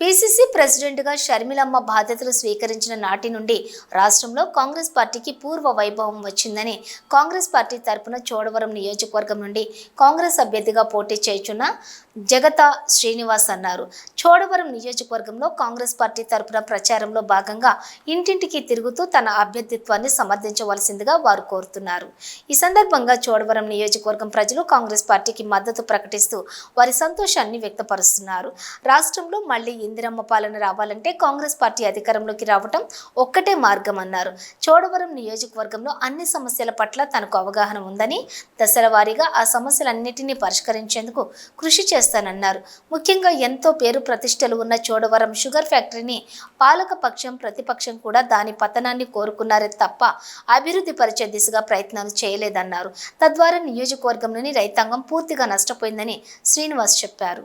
PCC ప్రెసిడెంట్గా షర్మిలమ్మ బాధ్యతలు స్వీకరించిన నాటి నుండి రాష్ట్రంలో కాంగ్రెస్ పార్టీకి పూర్వ వైభవం వచ్చిందని కాంగ్రెస్ పార్టీ తరపున చోడవరం నియోజకవర్గం నుండి కాంగ్రెస్ అభ్యర్థిగా పోటీ చేయుచున్న జగత శ్రీనివాస్ అన్నారు. చోడవరం నియోజకవర్గంలో కాంగ్రెస్ పార్టీ తరపున ప్రచారంలో భాగంగా ఇంటింటికి తిరుగుతూ తన అభ్యర్థిత్వాన్ని సమర్థించవలసిందిగా వారు కోరుతున్నారు. ఈ సందర్భంగా చోడవరం నియోజకవర్గం ప్రజలు కాంగ్రెస్ పార్టీకి మద్దతు ప్రకటిస్తూ వారి సంతోషాన్ని వ్యక్తపరుస్తున్నారు. రాష్ట్రంలో మళ్ళీ ఇందిరమ్మ పాలన రావాలంటే కాంగ్రెస్ పార్టీ అధికారంలోకి రావటం ఒక్కటే మార్గం అన్నారు చోడవరం నియోజకవర్గంలో అన్ని సమస్యల పట్ల తనకు అవగాహన ఉందని దశల వారీగా ఆ సమస్యలన్నిటినీ పరిష్కరించేందుకు కృషి చేస్తానన్నారు. ముఖ్యంగా ఎంతో పేరు ప్రతిష్టలు ఉన్న చోడవరం షుగర్ ఫ్యాక్టరీని పాలక పక్షం ప్రతిపక్షం కూడా దాని పతనాన్ని కోరుకున్నారే తప్ప అభివృద్ధి పరిచే దిశగా ప్రయత్నాలు చేయలేదన్నారు. తద్వారా నియోజకవర్గంలోని రైతాంగం పూర్తిగా నష్టపోయిందని శ్రీనివాస్ చెప్పారు.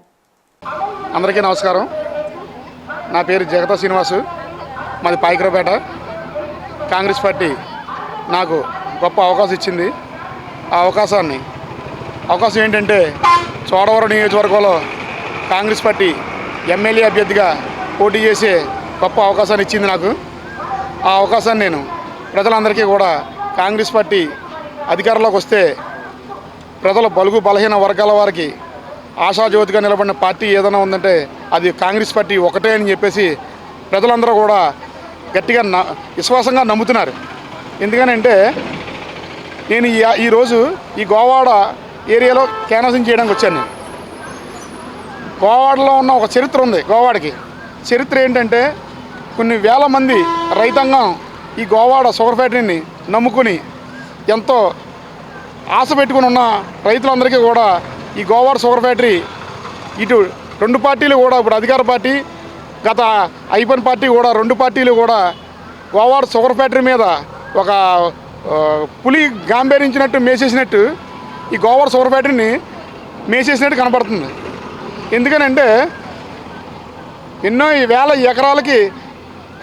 అందరికీ నమస్కారం. నా పేరు జగత శ్రీనివాసు. మాది పాయికరపేట కాంగ్రెస్ పార్టీ నాకు గొప్ప అవకాశం ఇచ్చింది. ఆ అవకాశాన్ని అవకాశం ఏంటంటే చోడవరం నియోజకవర్గంలో కాంగ్రెస్ పార్టీ ఎమ్మెల్యే అభ్యర్థిగా పోటీ చేసే గొప్ప అవకాశాన్ని ఇచ్చింది నాకు. ఆ అవకాశాన్ని నేను ప్రజలందరికీ కూడా కాంగ్రెస్ పార్టీ అధికారంలోకి వస్తే ప్రజల బలుగు బలహీన వర్గాల వారికి ఆశాజ్యోతిగా నిలబడిన పార్టీ ఏదైనా ఉందంటే అది కాంగ్రెస్ పార్టీ ఒకటే అని చెప్పేసి ప్రజలందరూ కూడా గట్టిగా న విశ్వాసంగా నమ్ముతున్నారు. ఎందుకనంటే నేను ఈ ఈరోజు ఈ గోవాడ ఏరియాలో క్యాన్వాసింగ్ చేయడానికి వచ్చాను నేను. గోవాడలో ఉన్న ఒక చరిత్ర ఉంది గోవాడకి. చరిత్ర ఏంటంటే కొన్ని వేల మంది రైతాంగం ఈ గోవాడ షుగర్ ఫ్యాక్టరీని నమ్ముకుని ఎంతో ఆశ పెట్టుకుని ఉన్న రైతులందరికీ కూడా ఈ గోవార్ షుగర్ ఫ్యాక్టరీ ఇటు రెండు పార్టీలు కూడా ఇప్పుడు అధికార పార్టీ గత ఐపన్ పార్టీ కూడా రెండు పార్టీలు కూడా గోవార్ షుగర్ ఫ్యాక్టరీ మీద ఒక పులి గాంభీరించినట్టు మేసేసినట్టు ఈ గోవార్ షుగర్ ఫ్యాక్టరీని మేసేసినట్టు కనపడుతుంది. ఎందుకనంటే ఎన్నో ఈ వేల ఎకరాలకి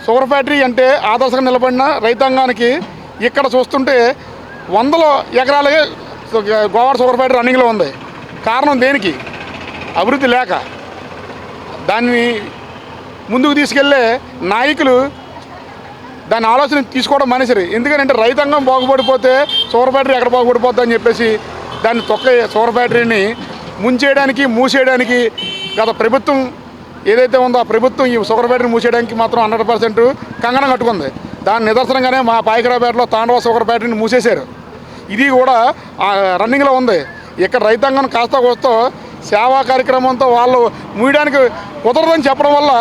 షుగర్ ఫ్యాక్టరీ అంటే ఆదర్శంగా నిలబడిన రైతాంగానికి ఇక్కడ చూస్తుంటే వందల ఎకరాలకే గోవార్ షుగర్ ఫ్యాక్టరీ రన్నింగ్లో ఉంది. కారణం దేనికి? అభివృద్ధి లేక. దాన్ని ముందుకు తీసుకెళ్ళే నాయకులు దాని ఆలోచన తీసుకోవడం మనిషి ఎందుకంటే రైతాంగం బాగుపడిపోతే షుగర్ ఫ్యాక్టరీ ఎక్కడ బాగుపడిపోద్ది అని చెప్పేసి దాన్ని తొక్క షుగర్ ఫ్యాక్టరీని ముంచేయడానికి మూసేయడానికి గత ప్రభుత్వం ఏదైతే ఉందో ఆ ప్రభుత్వం ఈ షుగర్ ఫ్యాక్టరీని మూసేయడానికి మాత్రం హండ్రెడ్ పర్సెంట్ కంగనం కట్టుకుంది. దాని నిదర్శనంగానే మా పాయకరాపేటలో తాండవ షుగర్ ఫ్యాక్టరీని మూసేశారు. ఇది కూడా రన్నింగ్లో ఉంది. ఇక్కడ రైతాంగం కాస్త కోస్తో సేవా కార్యక్రమంతో వాళ్ళు మూయడానికి కుదరదని చెప్పడం వల్ల